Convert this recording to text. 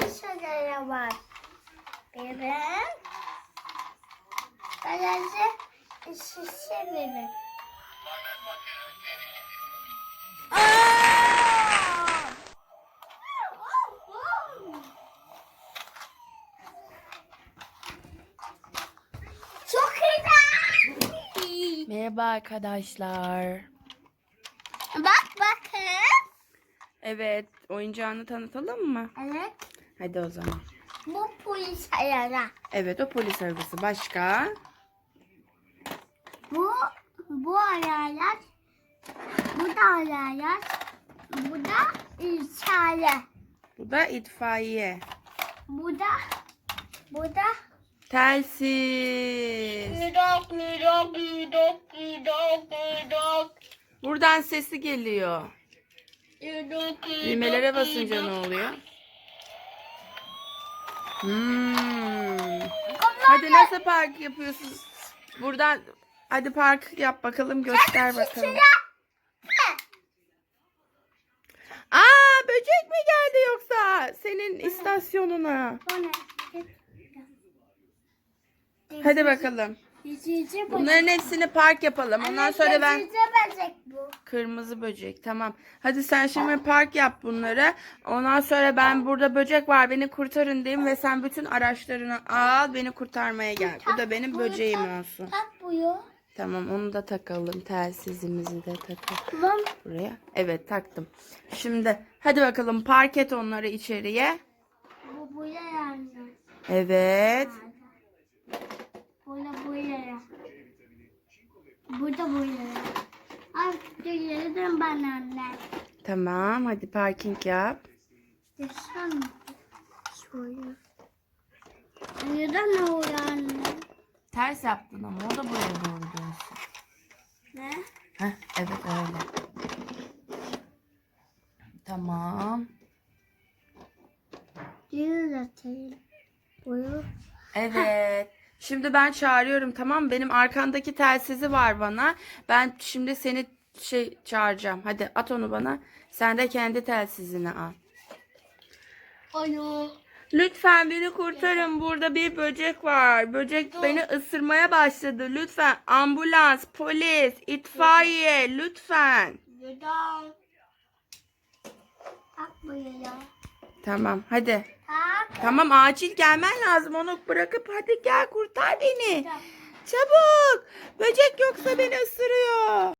Bir şöyle var. Biber. Sadece şişe biber. Çok güzel. Merhaba arkadaşlar. Bak bakın. Evet, oyuncağını tanıtalım mı? Evet. Hadi o zaman. Bu polis ayara. Evet, o polis arabası. Başka? Bu bu ayarlar. Bu da ayarlar. Bu da içeri. Bu da itfaiye. Bu da bu da Telsiz. Nidok nidok nidok nidok nidok Buradan sesi geliyor. Düğmelere basınca ne oluyor? Hmm. Hadi nasıl park yapıyorsunuz? Buradan hadi park yap bakalım göster bakalım. Aa böcek mi geldi yoksa senin istasyonuna? Hadi bakalım. Bunların hepsini park yapalım. Ondan sonra ben böcek bu. kırmızı böcek tamam. Hadi sen şimdi park yap bunları. Ondan sonra ben burada böcek var beni kurtarın diyeyim ve sen bütün araçlarını al beni kurtarmaya gel. Bu da benim böceğim olsun. Tak buyu. Tamam onu da takalım. Telsizimizi de takalım. Tamam. Buraya. Evet taktım. Şimdi hadi bakalım park et onları içeriye. Bu buya yani. Evet. Burada buya. Burada buya. Ay gelirim ben anne. Tamam hadi parking yap. Yaşam. Şöyle. Neden ne oluyor anne? Ters yaptın ama o da buraya doğru dönsün. Ne? Heh, evet öyle. Tamam. Diyor zaten. Buyu. Evet. Şimdi ben çağırıyorum tamam? Benim arkandaki telsizi var bana. Ben şimdi seni şey çağıracağım. Hadi at onu bana. Sen de kendi telsizini al. Alo. Lütfen beni kurtarın. Burada bir böcek var. Böcek beni ısırmaya başladı. Lütfen ambulans, polis, itfaiye lütfen. Neden? Tamam hadi. Tak. Tamam acil gelmen lazım. Onu bırakıp hadi gel kurtar beni. Çabuk. Böcek yoksa beni ısırıyor.